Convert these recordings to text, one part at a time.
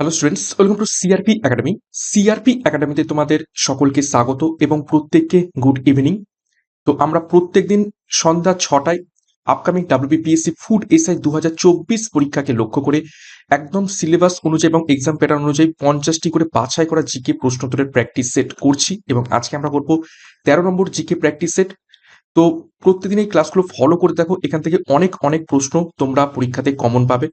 Hello students welcome to CRP academy CRP একাডেমিতে তোমাদের সকলকে স্বাগত এবং প্রত্যেককে গুড ইভিনিং তো আমরা প্রত্যেকদিন সন্ধ্যা ছটায় আপকামিং ডাব্লিউবিপিএসসি ফুড এসআই দু হাজার চব্বিশ পরীক্ষাকে লক্ষ্য করে একদম সিলেবাস অনুযায়ী এবং এক্সাম প্যাটার্ন অনুযায়ী পঞ্চাশটি করে বাছাই করা জিকে প্রশ্নোত্তরের প্র্যাকটিস সেট করছি এবং আজকে আমরা করব তেরো নম্বর জিকে প্র্যাকটিস সেট তো প্রত্যেকদিন এই ক্লাসগুলো ফলো করে দেখো, এখান থেকে অনেক অনেক প্রশ্ন তোমরা পরীক্ষাতে কমন পাবে।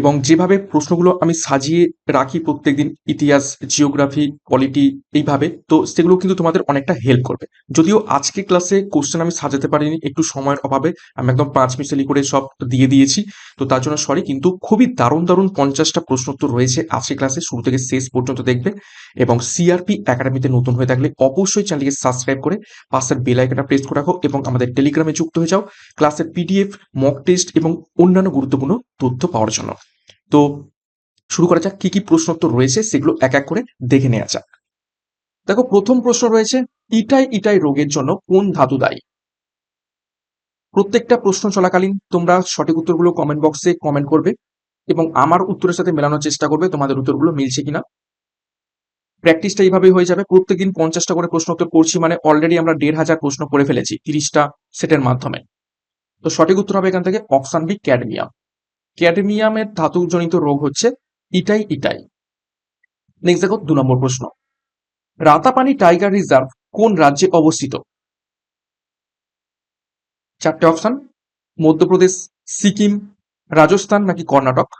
এবং যেভাবে প্রশ্নগুলো আমি সাজিয়ে রাখি প্রত্যেকদিন, ইতিহাস জিওগ্রাফি পলিটি এইভাবে, তো সেগুলো কিন্তু তোমাদের অনেকটা হেল্প করবে। যদিও আজকে ক্লাসে কোশ্চেন আমি সাজাতে পারিনি, একটু সময়ের অভাবে, আমি একদম পাঁচ মিশালি করে সব দিয়ে দিয়েছি, তো তার জন্য সরি কিন্তু খুবই দারুণ দারুণ পঞ্চাশটা প্রশ্নোত্তর রয়েছে আজকে ক্লাসে শুরু থেকে শেষ পর্যন্ত দেখবে এবং সিআরপি একাডেমিতে নতুন হয়ে থাকলে অবশ্যই চ্যানেলকে সাবস্ক্রাইব করে পাশের বেল আইকনটা প্রেস করে রাখো এবং আমাদের টেলিগ্রামে যুক্ত হয়ে যাও। ক্লাসের পিডিএফ মক টেস্ট এবং অন্যান্য গুরুত্বপূর্ণ তথ্য পাওয়ার জন্য। তো শুরু করা যাক, কি কি প্রশ্নোত্তর রয়েছে, সেগুলো এক এক করে দেখে নেওয়া যাক। দেখো, প্রথম প্রশ্ন রয়েছে, ইটাই ইটাই রোগের জন্য কোন ধাতু দায়ী? প্রত্যেকটা প্রশ্ন চলাকালীন তোমরা সঠিক উত্তরগুলো কমেন্ট বক্সে কমেন্ট করবে এবং আমার উত্তরের সাথে মেলানোর চেষ্টা করবে, তোমাদের উত্তরগুলো মিলছে কিনা। প্র্যাকটিসটা এইভাবেই হয়ে যাবে, প্রত্যেকদিন পঞ্চাশটা করে প্রশ্ন উত্তর করছি মানে অলরেডি আমরা দেড় হাজার প্রশ্ন করে ফেলেছি, তিরিশটা সেটের মাধ্যমে। তো সঠিক উত্তর হবে এখান থেকে অপশান বি ক্যাডমিয়াম ক্যাডমিয়ামের ধাতুজনিত রোগ হচ্ছে ইটাই ইটাই। নেক্সট দেখো দু নম্বর প্রশ্ন। রাতাপানি টাইগার রিজার্ভ কোন রাজ্যে অবস্থিত? চারটে অপশন, মধ্যপ্রদেশ, সিকিম, রাজস্থান নাকি কর্ণাটক?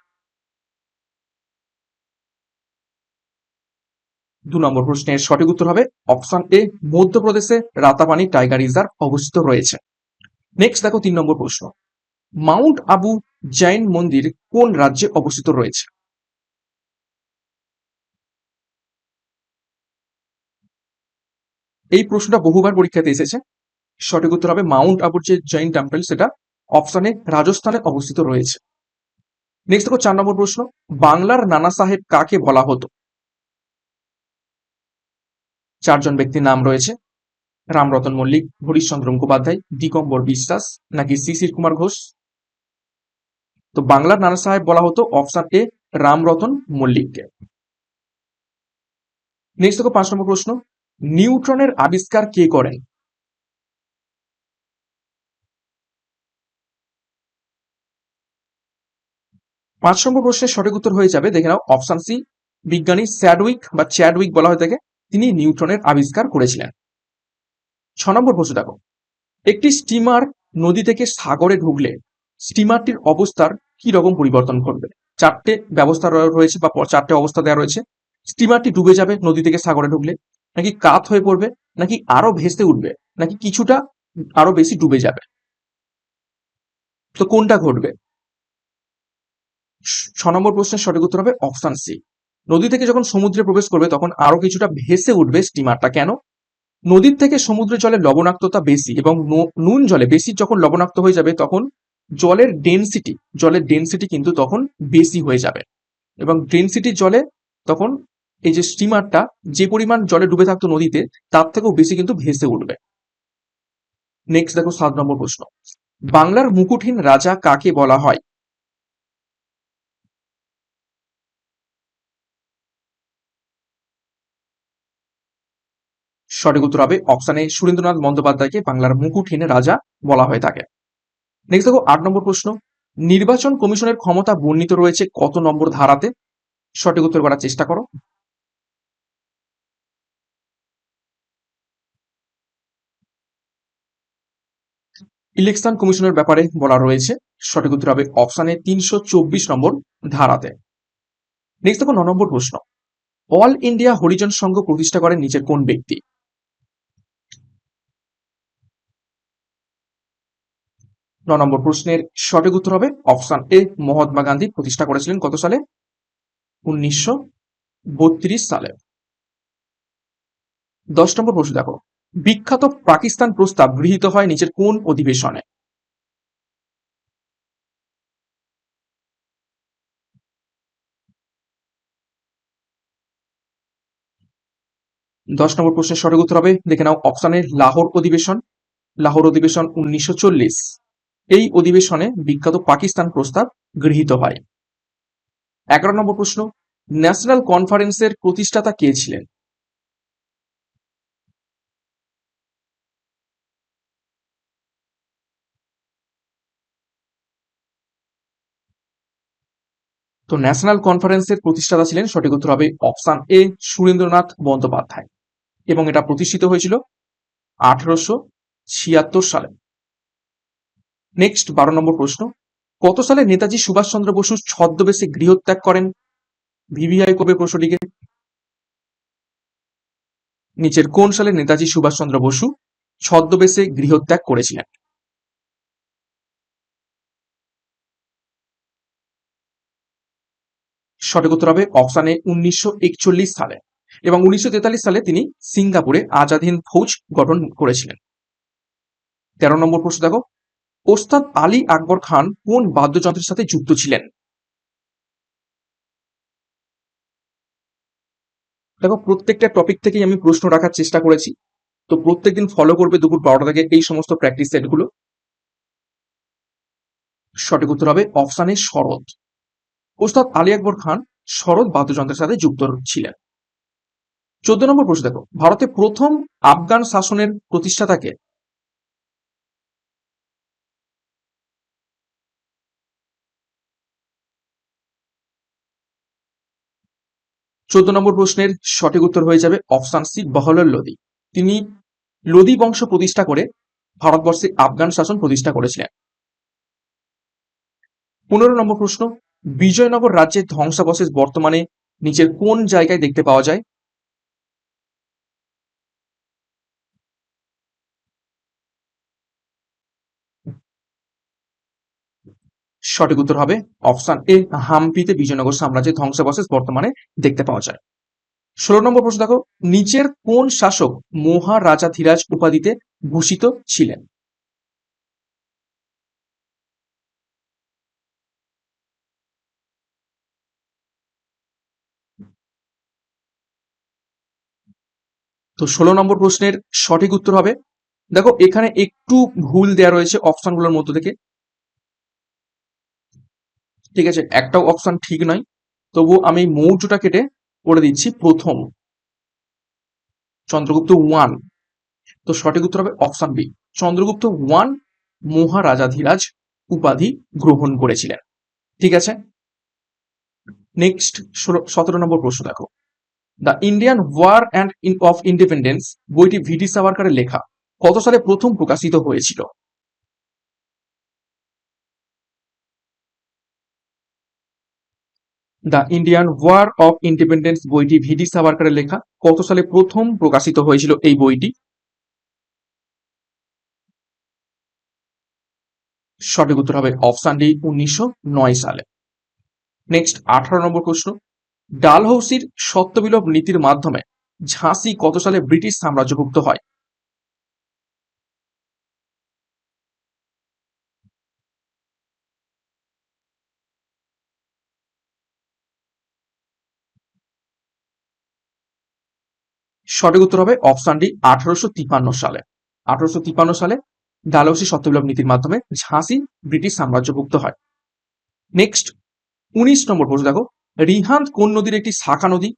দু নম্বর প্রশ্নের সঠিক উত্তর হবে অপশন এ, মধ্যপ্রদেশে রাতাপানি টাইগার রিজার্ভ অবস্থিত রয়েছে। নেক্সট দেখো তিন নম্বর প্রশ্ন। মাউন্ট আবু জৈন মন্দির কোন রাজ্যে অবস্থিত রয়েছে? এই প্রশ্নটা বহুবার পরীক্ষাতে এসেছে। সঠিক উত্তর হবে মাউন্ট আবুর যে জৈন টেম্পল, সেটা অপশনে রাজস্থানে অবস্থিত রয়েছে। নেক্সট দেখো, চার নম্বর প্রশ্ন, বাংলার নানা সাহেব কাকে বলা হতো? চারজন ব্যক্তির নাম রয়েছে, রামরতন মল্লিক, হরিশ্চন্দ্র মুখোপাধ্যায়, দিগম্বর বিশ্বাস, নাকি শিশির কুমার ঘোষ? তো বাংলার নানা সাহেব বলা হতো অপশন এ রামরতন মল্লিককে। নেক্সট দেখো পাঁচ নম্বর প্রশ্ন, নিউট্রনের আবিষ্কার কে করেন? পাঁচ নম্বর প্রশ্নের সঠিক উত্তর হয়ে যাবে, দেখে নাও, অপশন সি, বিজ্ঞানী স্যাডউইক বা চ্যাডউইক বলা হয়ে থাকে তিনি নিউট্রনের আবিষ্কার করেছিলেন। ছ নম্বর প্রশ্ন দেখো, একটি স্টিমার নদী থেকে সাগরে ঢুকলে স্টিমারটির অবস্থার কি রকম পরিবর্তন ঘটবে? চারটে ব্যবস্থা রয়েছে বা চারটে অবস্থা দেওয়া রয়েছে। স্টিমারটি ডুবে যাবে নদী থেকে সাগরে ঢুকলে। নাকি কাত হয়ে পড়বে? নাকি আরও ভেসে উঠবে? নাকি কিছুটা আরও বেশি ডুবে যাবে? তো কোনটা ঘটবে? ছ নম্বর প্রশ্নের সঠিক উত্তর হবে অপশন সি। নদী থেকে যখন সমুদ্রে প্রবেশ করবে, তখন আরও কিছুটা ভেসে উঠবে স্টিমারটা। কেন? নদীর থেকে সমুদ্রের জলে লবণাক্ততা বেশি এবং নুন জলে বেশি যখন লবণাক্ত হয়ে যাবে, তখন জলের ডেন্সিটি জলের ডেন্সিটি কিন্তু তখন বেশি হয়ে যাবে। এবং ডেন্সিটি জলে তখন এই যে স্টিমারটা যে পরিমাণ জলে ডুবে থাকতো নদীতে, তার থেকেও বেশি কিন্তু ভেসে উঠবে। নেক্সট দেখো সাত নম্বর প্রশ্ন। বাংলার মুকুটহীন রাজা কাকে বলা হয়? সঠিক উত্তর হবে অপশানে সুরেন্দ্রনাথ বন্দ্যোপাধ্যায়কে বাংলার মুকুটহীন রাজা বলা হয়ে থাকে নেক্সট দেখো, আট নম্বর প্রশ্ন। নির্বাচন কমিশনের ক্ষমতা বর্ণিত রয়েছে কত নম্বর ধারাতে? সঠিক উত্তর করার চেষ্টা করো। ইলেকশন কমিশনের ব্যাপারে বলা রয়েছে, সঠিক উত্তর হবে অপশানে তিনশো চব্বিশ নম্বর ধারাতে। নেক্সট দেখো, ন নম্বর প্রশ্ন। অল ইন্ডিয়া হরিজন সংঘ প্রতিষ্ঠা করেন নিচের কোন ব্যক্তি? ন নম্বর প্রশ্নের সঠিক উত্তর হবে অপশন এ, মহাত্মা গান্ধী প্রতিষ্ঠা করেছিলেন কত সালে? উনিশশো বত্রিশ সালে। দশ নম্বর প্রশ্ন দেখো। বিখ্যাত পাকিস্তান প্রস্তাব গৃহীত হয় নিচের কোন অধিবেশনে? দশ নম্বর প্রশ্নের সঠিক উত্তর হবে, দেখে নাও অপশানের লাহোর অধিবেশন। লাহোর অধিবেশন উনিশশো চল্লিশ। এই অধিবেশনে বিখ্যাত পাকিস্তান প্রস্তাব গৃহীত হয়। এগারো নম্বর প্রশ্ন, ন্যাশনাল কনফারেন্সের প্রতিষ্ঠাতা কে ছিলেন? তো ন্যাশনাল কনফারেন্সের প্রতিষ্ঠাতা ছিলেন, সঠিক উত্তর হবে অপশন এ, সুরেন্দ্রনাথ বন্দ্যোপাধ্যায়। এবং এটা প্রতিষ্ঠিত হয়েছিল আঠারোশো ছিয়াত্তর সালে। নেক্সট বারো নম্বর প্রশ্ন। কত সালে নেতাজি সুভাষচন্দ্র বসু ছদ্মবেশে গৃহত্যাগ করেন? ভিভিআই কবে প্রশ্নটিকে? নিচের কোন সালে নেতাজি সুভাষচন্দ্র বসু ছদ্মবেশে গৃহত্যাগ করেছিলেন? সঠিক উত্তর হবে অপশানে উনিশশো সালে এবং উনিশশো তেতাল্লিশ সালে তিনি সিঙ্গাপুরে আজাদ হিন্দ ফৌজ গঠন করেছিলেন। তেরো নম্বর প্রশ্ন দেখো। ওস্তাদ আলী আকবর খান কোন বাদ্যযন্ত্রের সাথে যুক্ত ছিলেন? দেখো, প্রত্যেকটা টপিক থেকেই আমি প্রশ্ন রাখার চেষ্টা করেছি। তো প্রত্যেকদিন ফলো করবে দুপুর বারোটা থেকে এই সমস্ত প্র্যাকটিস সেটগুলো সঠিক উত্তর হবে অপশানে শরৎ। ওস্তাদ আলী আকবর খান শরৎ বাদ্যযন্ত্রের সাথে যুক্ত ছিলেন। চোদ্দ নম্বর প্রশ্ন দেখো, ভারতে প্রথম আফগান শাসনের প্রতিষ্ঠাতাকে চোদ্দ নম্বর প্রশ্নের সঠিক উত্তর হয়ে যাবে অপশান সি, বহলর লোদি তিনি লোদি বংশ প্রতিষ্ঠা করে ভারতবর্ষে আফগান শাসন প্রতিষ্ঠা করেছিলেন। পনেরো নম্বর প্রশ্ন, বিজয়নগর রাজ্যের ধ্বংসাবশেষ বর্তমানে নিচের কোন জায়গায় দেখতে পাওয়া যায়? সঠিক উত্তর হবে অপশন এ, হাম্পিতে বিজয়নগর সাম্রাজ্যের ধ্বংসাবশেষ বর্তমানে দেখতে পাওয়া যায়। ষোলো নম্বর প্রশ্ন দেখো, নিচের কোন শাসক মহারাজা ধীরাজ উপাধিতে ভূষিত ছিলেন? তো ষোলো নম্বর প্রশ্নের সঠিক উত্তর হবে, দেখো এখানে একটু ভুল দেওয়া রয়েছে অপশনগুলোর মধ্য থেকে। ঠিক আছে? একটাও অপশন ঠিক নয়। তবু আমি মৌর্যটা কেটে করে দিচ্ছি প্রথম। চন্দ্রগুপ্ত ওয়ান তো সঠিক উত্তর হবে অপশন বি চন্দ্রগুপ্ত ওয়ান মহারাজাধিরাজ উপাধি গ্রহণ করেছিলেন। ঠিক আছে? নেক্সট সতেরো নম্বর প্রশ্ন দেখো। The Indian war and of independence বইটি ভিটি সাভারকারের লেখা। কত সালে প্রথম প্রকাশিত হয়েছিল? The Indian war of independence বইটি ভিডি সাভারকারের লেখা। কত সালে প্রথম প্রকাশিত হয়েছিল এই বইটি? সঠিক উত্তর হবে অপশান ডি, উনিশশো নয় সালে। নেক্সট, আঠারো নম্বর প্রশ্ন। ডালহৌসির সত্যবিলোপ নীতির মাধ্যমে ঝাঁসি কত সালে ব্রিটিশ সাম্রাজ্যভুক্ত হয়? সঠিক উত্তর হবে অপশন ডি, আঠারোশো তিপান্ন সালে। আঠারোশো তিপান্ন সালে ডালহৌসি সত্যবিলোপ নীতির মাধ্যমে ঝাঁসি ব্রিটিশ সাম্রাজ্যভুক্ত হয়। নেক্সট উনিশ নম্বর প্রশ্ন দেখো। রিহান্ত কোন নদীর একটি শাখা নদী?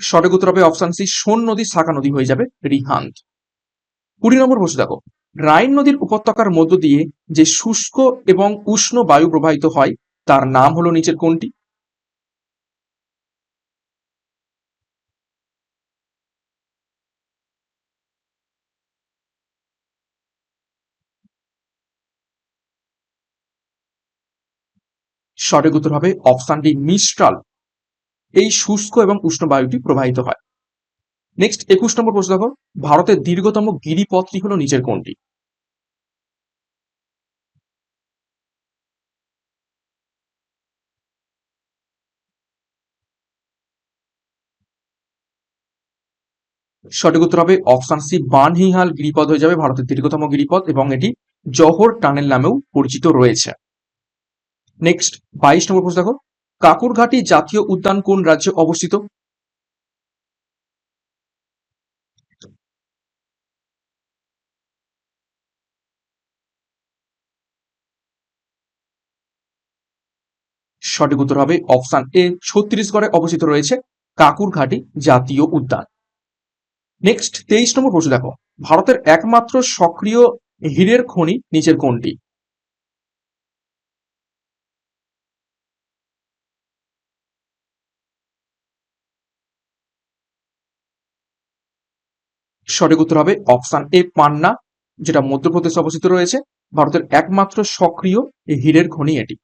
সঠিক উত্তর হবে অপশন সি, সোন নদী শাখা নদী হয়ে যাবে রিহান্দ কুড়ি নম্বর প্রশ্ন দেখো। রাইন নদীর উপত্যকার মধ্য দিয়ে যে শুষ্ক এবং উষ্ণ বায়ু প্রবাহিত হয়, তার নাম হলো নিচের কোনটি? সঠিক উত্তর হবে অপশন ডি মিস্ট্রাল এই শুষ্ক এবং উষ্ণ বায়ুটি প্রবাহিত হয়। নেক্সট একুশ নম্বর প্রশ্ন দেখো। ভারতের দীর্ঘতম গিরিপথটি হলো নিচের কোনটি? সঠিক উত্তর হবে অপশন সি বানহিহাল গিরিপথ হয়ে যাবে ভারতের দীর্ঘতম গিরিপথ এবং এটি জহর টানেল নামেও পরিচিত রয়েছে। নেক্সট বাইশ নম্বর প্রশ্ন দেখো। কাকুরঘাটি জাতীয় উদ্যান কোন রাজ্যে অবস্থিত? সঠিক উত্তর হবে অপশন এ, ছত্তিশগড়ে অবস্থিত রয়েছে কাকুরঘাটি জাতীয় উদ্যান। নেক্সট তেইশ নম্বর প্রশ্ন দেখো। ভারতের একমাত্র সক্রিয় হীরের খনি নিচের কোনটি? সঠিক উত্তর হবে অপশন এ, পান্না, যেটা মধ্যপ্রদেশে অবস্থিত রয়েছে। ভারতের একমাত্র সক্রিয় হীরের খনি এটি।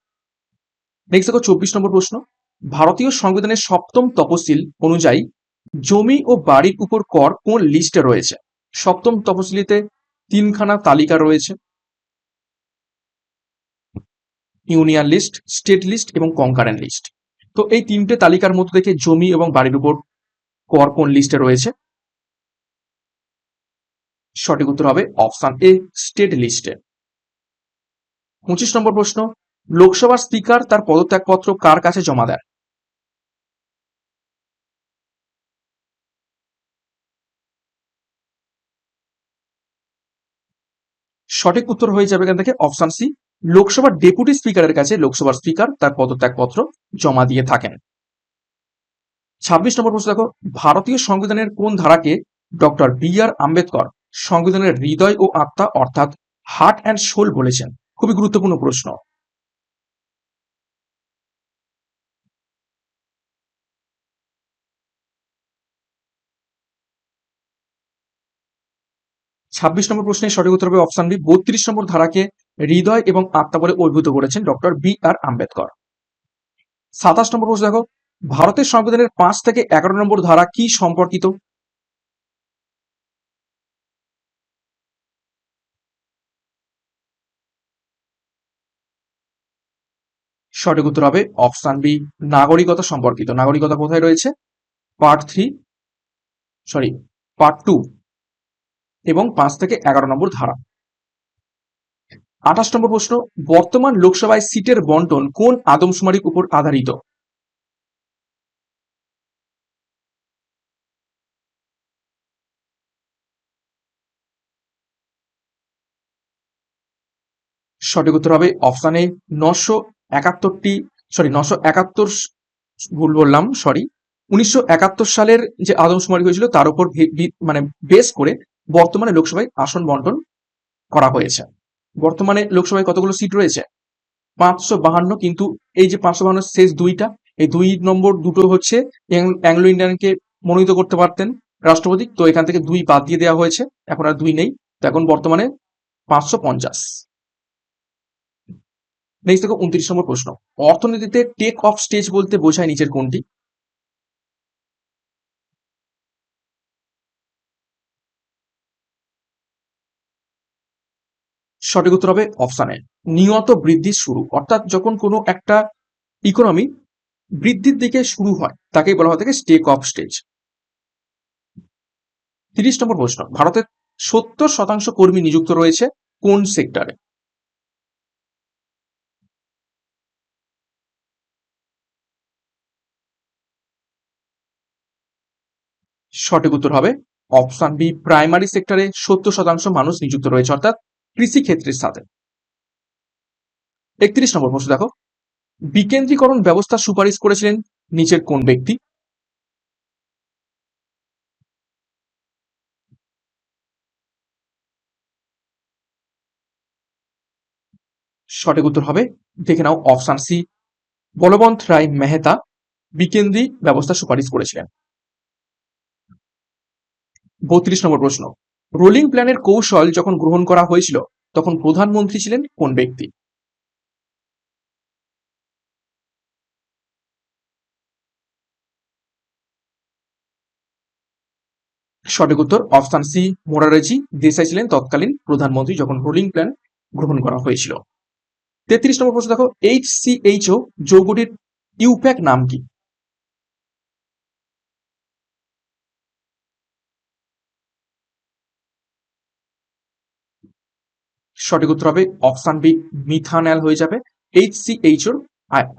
নেক্সট দেখো চব্বিশ নম্বর প্রশ্ন। ভারতীয় সংবিধানের সপ্তম তপশিল অনুযায়ী জমি ও বাড়ির উপর কর কোন লিস্টে রয়েছে? সপ্তম তপশিলিতে তিনখানা তালিকা রয়েছে। ইউনিয়ন লিস্ট, স্টেট লিস্ট এবং কনকারেন্ট লিস্ট। তো এই তিনটে তালিকার মধ্যে থেকে জমি এবং বাড়ির উপর কর কোন লিস্টে রয়েছে? সঠিক উত্তর হবে অপশন এ, স্টেট লিস্টে। পঁচিশ নম্বর প্রশ্ন লোকসভার স্পিকার তার পদত্যাগপত্র কার কাছে জমা দেন? সঠিক উত্তর হয়ে যাবে এখান থেকে অপশন সি। লোকসভার ডেপুটি স্পিকারের কাছে লোকসভার স্পিকার তার পদত্যাগপত্র জমা দিয়ে থাকেন। ছাব্বিশ নম্বর প্রশ্ন দেখো, ভারতীয় সংবিধানের কোন ধারাকে ডক্টর বি আর আম্বেদকর সংবিধানের হৃদয় ও আত্মা অর্থাৎ হার্ট অ্যান্ড সোল বলেছেন? খুবই গুরুত্বপূর্ণ প্রশ্ন। ছাব্বিশ নম্বর প্রশ্নের সঠিক উত্তর হবে অপশন বি বত্রিশ নম্বর ধারাকে হৃদয় এবং আত্মা বলে অভিভূত করেছেন ডক্টর বি আর আম্বেদকর। সাতাশ নম্বর প্রশ্ন দেখো, ভারতের সংবিধানের পাঁচ থেকে এগারো নম্বর ধারা কি সম্পর্কিত? সঠিক উত্তর হবে অপশন বি নাগরিকতা সম্পর্কিত। নাগরিকতা কোথায় রয়েছে? Part three sorry part two এবং পাঁচ থেকে এগারো নম্বর ধারা। আঠাশ নম্বর প্রশ্ন, বর্তমান লোকসভায় সিটের বন্টন কোন আদমশুমারির উপর আধারিত? সঠিক উত্তর হবে অপশন নশো একাত্তরটি সরি নশো একাত্তর ভুল বললাম সরি উনিশশো একাত্তর সালের যে আদমশুমারি হয়েছিল তার উপর মানে বেস করে বর্তমানে লোকসভায় আসন বন্টন করা হয়েছে। বর্তমানে লোকসভায় কতগুলো সিট রয়েছে? পাঁচশো বাহান্ন, কিন্তু এই যে পাঁচশো বাহান্ন শেষ দুইটা, এই দুই নম্বর দুটো হচ্ছে অ্যাংলো ইন্ডিয়ানকে মনোনীত করতে পারতেন রাষ্ট্রপতি, তো এখান থেকে দুই বাদ দিয়ে দেওয়া হয়েছে, এখন আর দুই নেই। তো এখন বর্তমানে পাঁচশো পঞ্চাশ। নেক্সট দেখো, উনত্রিশ নম্বর প্রশ্ন। অর্থনীতিতে টেক অফ স্টেজ বলতে বোঝায় নিচের কোনটি? সঠিক উত্তর হবে অপশানে। নিয়ত বৃদ্ধি শুরু। অর্থাৎ যখন কোনো একটা ইকোনমি বৃদ্ধির দিকে শুরু হয়, তাকেই বলা হয় থাকে স্টেক অফ স্টেজ তিরিশ নম্বর প্রশ্ন। ভারতের সত্তর শতাংশ কর্মী নিযুক্ত রয়েছে কোন সেক্টরে সঠিক উত্তর হবে অপশন বি প্রাইমারি সেক্টরে সত্তর শতাংশ মানুষ নিযুক্ত রয়েছে। অর্থাৎ কৃষি ক্ষেত্রের সাথে একত্রিশ নম্বর প্রশ্ন দেখো। বিকেন্দ্রীকরণ ব্যবস্থা সুপারিশ করেছিলেন নিচের কোন ব্যক্তি? সঠিক উত্তর হবে, দেখে নাও অপশন সি। বলবন্ত রায় মেহতা বিকেন্দ্রী ব্যবস্থা সুপারিশ করেছিলেন। বত্রিশ নম্বর প্রশ্ন। রোলিং প্ল্যানের কৌশল যখন গ্রহণ করা হয়েছিল, তখন প্রধানমন্ত্রী ছিলেন কোন ব্যক্তি? সঠিক উত্তর অপশন সি, মোরারেজি। দেশাই ছিলেন তৎকালীন প্রধানমন্ত্রী যখন রোলিং প্ল্যান গ্রহণ করা হয়েছিল। তেত্রিশ নম্বর প্রশ্ন দেখো, এইচ সি এইচ ও যৌগটির ইউপ্যাক নাম কি? সঠিক উত্তর হবে অপশন বি, মিথানল হয়ে যাবে এইচ সি এইচ ওর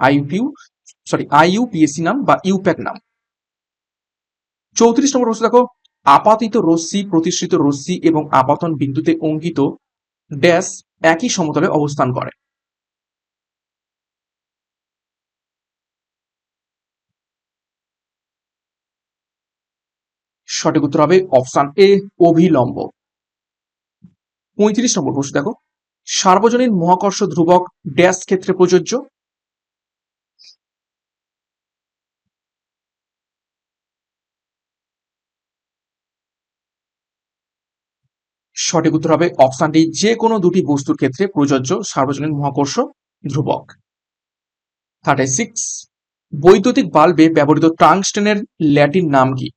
আইপিউ সরি আইইউপিএসসি নাম বা ইউপ্যাক নাম। চৌত্রিশ নম্বর প্রশ্ন দেখো, আপাতিত রশ্মি, প্রতিষ্ঠিত রশ্মি এবং আপাতন বিন্দুতে অঙ্কিত ড্যাশ একই সমতলে অবস্থান করে। সঠিক উত্তর হবে অপশন এ, অভিলম্ব। পঁয়ত্রিশ নম্বর প্রশ্ন, দেখো। সার্বজনীন মহাকর্ষ ধ্রুবক ড্যাশ ক্ষেত্রে প্রযোজ্য। সঠিক উত্তর হবে অপশন ডি, যে কোনো দুটি বস্তুর ক্ষেত্রে প্রযোজ্য সার্বজনীন মহাকর্ষ ধ্রুবক। থার্টি সিক্স বৈদ্যুতিক বাল্বে ব্যবহৃত টাংস্টেনের ল্যাটিন নাম কি?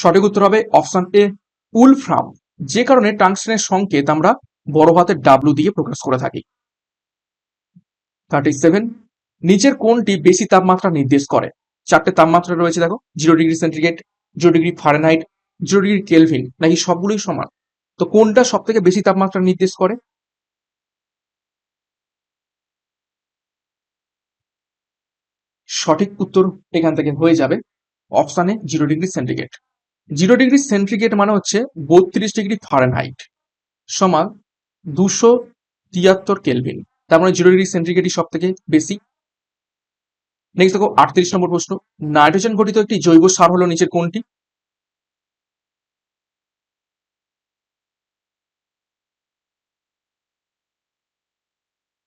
সঠিক উত্তর হবে অপশন এ, উলফ্রাম। যে কারণে টাংস্টেনের সংকেত আমরা বড় হাতের ডাব্লু দিয়ে প্রকাশ করে থাকি। থার্টি সেভেন নিচের কোনটি বেশি তাপমাত্রা নির্দেশ করে। চারটে তাপমাত্রা রয়েছে, দেখো zero degree centigrade zero degree fahrenheit zero degree kelvin নাকি সবগুলোই সমান। তো কোনটা সব থেকে বেশি তাপমাত্রা নির্দেশ করে? সঠিক উত্তর এখান থেকে হয়ে যাবে অপশানে zero degree centigrade zero degree centigrade মানে হচ্ছে বত্রিশ ডিগ্রি ফারেনহাইট সমান দুশো তিয়াত্তর কেলভিন তার মানে জিরো ডিগ্রি সেন্টিগ্রেডই সব থেকে বেশি। নেক্সট দেখো, আটত্রিশ নম্বর প্রশ্ন। নাইট্রোজেন গঠিত একটি জৈব সার হলো নিচের কোনটি?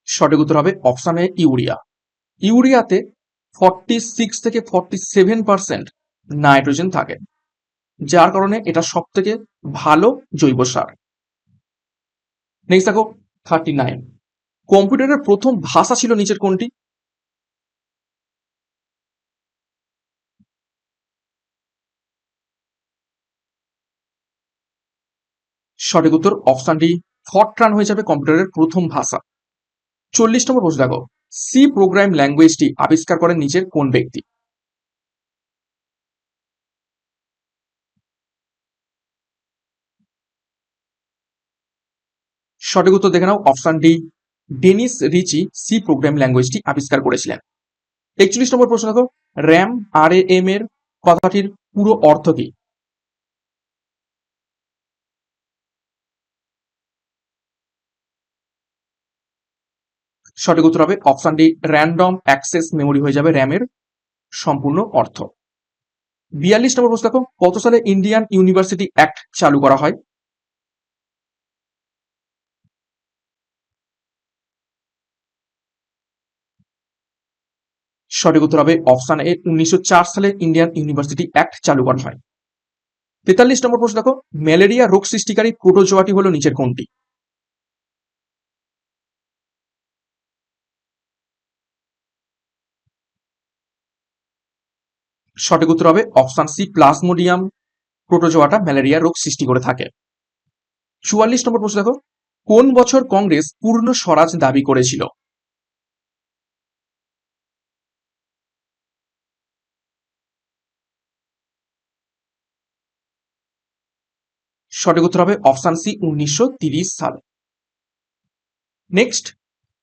সঠিক উত্তর হবে অপশন এ, ইউরিয়া। ইউরিয়াতে ফর্টি সিক্স থেকে ফর্টি সেভেন পার্সেন্ট নাইট্রোজেন থাকে। যার কারণে এটা সব থেকে ভালো জৈব সার। নেক্সট দেখো থার্টি নাইন কম্পিউটারের প্রথম ভাষা ছিল নিচের কোনটি? সঠিক উত্তর অপশন ডি ফরট্রান হয়ে যাবে কম্পিউটারের প্রথম ভাষা। চল্লিশ নম্বর প্রশ্ন দেখো সি প্রোগ্রাম ল্যাঙ্গুয়েজটি আবিষ্কার করেন নিচের কোন ব্যক্তি? সঠিক উত্তর দেখে নাও। Option D Dennis Ritchie C program ল্যাঙ্গুয়েজটি আবিষ্কার করেছিলেন। একচল্লিশ নম্বর প্রশ্ন দেখো। র্যাম আর এম এর কথাটির পুরো অর্থ কি? সঠিক উত্তর হবে option D random access memory হয়ে যাবে র্যামের সম্পূর্ণ অর্থ। বিয়াল্লিশ নম্বর প্রশ্ন দেখো। কত সালে ইন্ডিয়ান ইউনিভার্সিটি অ্যাক্ট চালু করা হয়? সঠিক উত্তর হবে অপশন এ, উনিশশো চার সালে ইন্ডিয়ান ইউনিভার্সিটি অ্যাক্ট চালু করা হয়। তেতাল্লিশ নম্বর প্রশ্ন দেখো, ম্যালেরিয়া রোগ সৃষ্টিকারী প্রোটোজোয়াটি হলো নিচের কোনটি? সঠিক উত্তর হবে অপশন সি প্লাজমোডিয়াম প্রোটোজোয়াটা ম্যালেরিয়া রোগ সৃষ্টি করে থাকে। চুয়াল্লিশ নম্বর প্রশ্ন দেখো, কোন বছর কংগ্রেস পূর্ণ স্বরাজ দাবি করেছিল? সঠিক উত্তর হবে অপশন সি, উনিশশো সালে। নেক্সট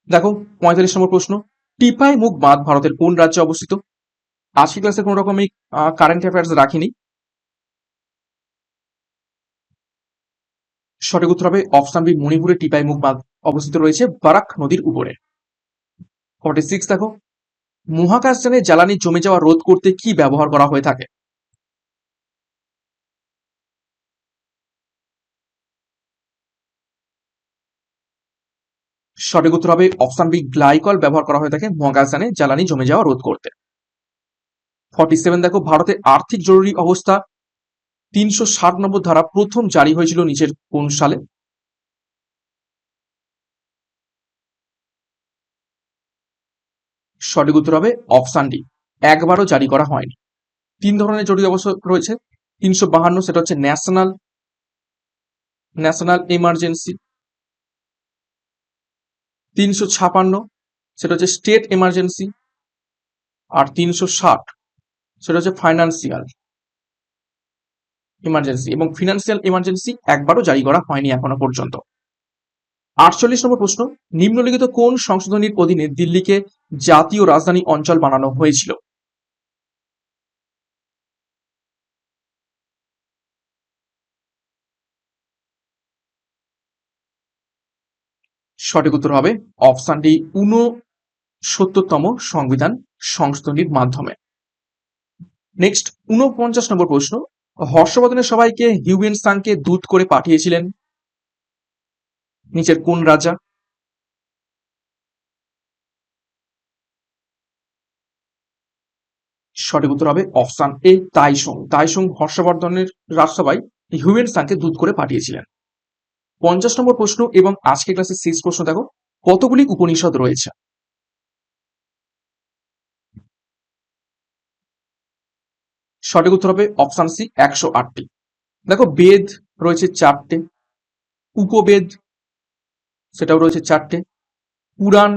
দেখো পঁয়তাল্লিশ নম্বর প্রশ্ন। টিপাই মুখ বাঁধ ভারতের কোন রাজ্যে অবস্থিত? আজকে ক্লাসে কোনো রকমই কারেন্ট অ্যাফেয়ার্স রাখিনি। সঠিক উত্তর হবে অপশন বি, মণিপুরে টিপাই মুখ বাঁধ অবস্থিত রয়েছে বারাক নদীর উপরে। ফর্টি সিক্স দেখো। মহাকাশযানে জ্বালানি জমে যাওয়া রোধ করতে কি ব্যবহার করা হয়ে থাকে? সঠিক উত্তর হবে অপশন বি, গ্লাইকল। ব্যবহার করা হয়ে থাকে মহাকাশযানে জ্বালানি জমে যাওয়া রোধ করতে। ফর্টি সেভেন, দেখো, ভারতে আর্থিক জরুরি অবস্থা। তিনশো ষাট নম্বর ধারা প্রথম জারি হয়েছিল নিচের কোন সালে? সঠিক উত্তর হবে অপশান ডি, একবারও জারি করা হয়নি। তিন ধরনের জরুরি অবস্থা রয়েছে। তিনশো বাহান্ন, সেটা হচ্ছে ন্যাশনাল ন্যাশনাল এমার্জেন্সি তিনশো ছাপান্ন, সেটা হচ্ছে স্টেট এমার্জেন্সি আর তিনশো ষাট, সেটা হচ্ছে ফাইন্যান্সিয়াল ইমার্জেন্সি এবং ফিনান্সিয়াল ইমার্জেন্সি একবারও জারি করা হয়নি এখনও পর্যন্ত। আটচল্লিশ নম্বর প্রশ্ন, নিম্নলিখিত কোন সংশোধনীর অধীনে দিল্লিকে জাতীয় রাজধানী অঞ্চল বানানো হয়েছিল? সঠিক উত্তর হবে অপশানটি ডি উনো সত্তরতম সংবিধান সংশোধনীর মাধ্যমে। নেক্সট উনপঞ্চাশ নম্বর প্রশ্ন, হর্ষবর্ধনের সবাইকে হিউয়েন সাংকে দূত করে পাঠিয়েছিলেন। নিচের কোন রাজা? সঠিক উত্তর হবে অপশন এ তাইসং। তাইসং হর্ষবর্ধনের রাজসভায় হিউয়েন সাংকে দূত করে পাঠিয়েছিলেন। পঞ্চাশ নম্বর প্রশ্ন এবং আজকে ক্লাসের শেষ প্রশ্ন দেখো, কতগুলি উপনিষদ রয়েছে? সঠিক উত্তর হবে অপশন সি একশো আটটি। দেখো, বেদ রয়েছে চারটে, উপবেদ সেটাও রয়েছে চারটে, পুরাণ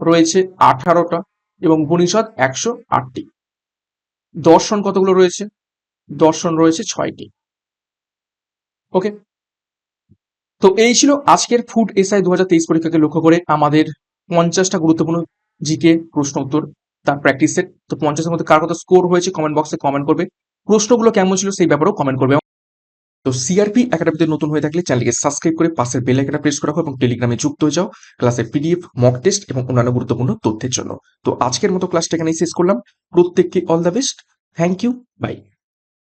রয়েছে আঠারোটা এবং উপনিষদ একশো আটটি। দর্শন কতগুলো রয়েছে? দর্শন রয়েছে ছয়টি। ওকে তো এই ছিল আজকের ফুড এসআই দু হাজার তেইশ পরীক্ষাকে লক্ষ্য করে আমাদের পঞ্চাশটা গুরুত্বপূর্ণ জিকে প্রশ্ন উত্তর তার প্র্যাকটিস সেট তো পঞ্চাশের মধ্যে কার কত স্কোর হয়েছে কমেন্ট বক্সে কমেন্ট করবে। প্রশ্নগুলো কেমন ছিল সেই ব্যাপারেও কমেন্ট করবে। তো সিআরপি একাডেমিতে নতুন হয়ে থাকলে চ্যানেলকে সাবস্ক্রাইব করে পাশের বেল আইকনটা প্রেস করা রাখো এবং টেলিগ্রামে যুক্ত হয়ে যাও ক্লাসের পিডিএফ মক টেস্ট এবং অন্যান্য গুরুত্বপূর্ণ তথ্যের জন্য। তো আজকের মতো ক্লাসটা এখানেই শেষ করলাম। প্রত্যেককে all the best thank you bye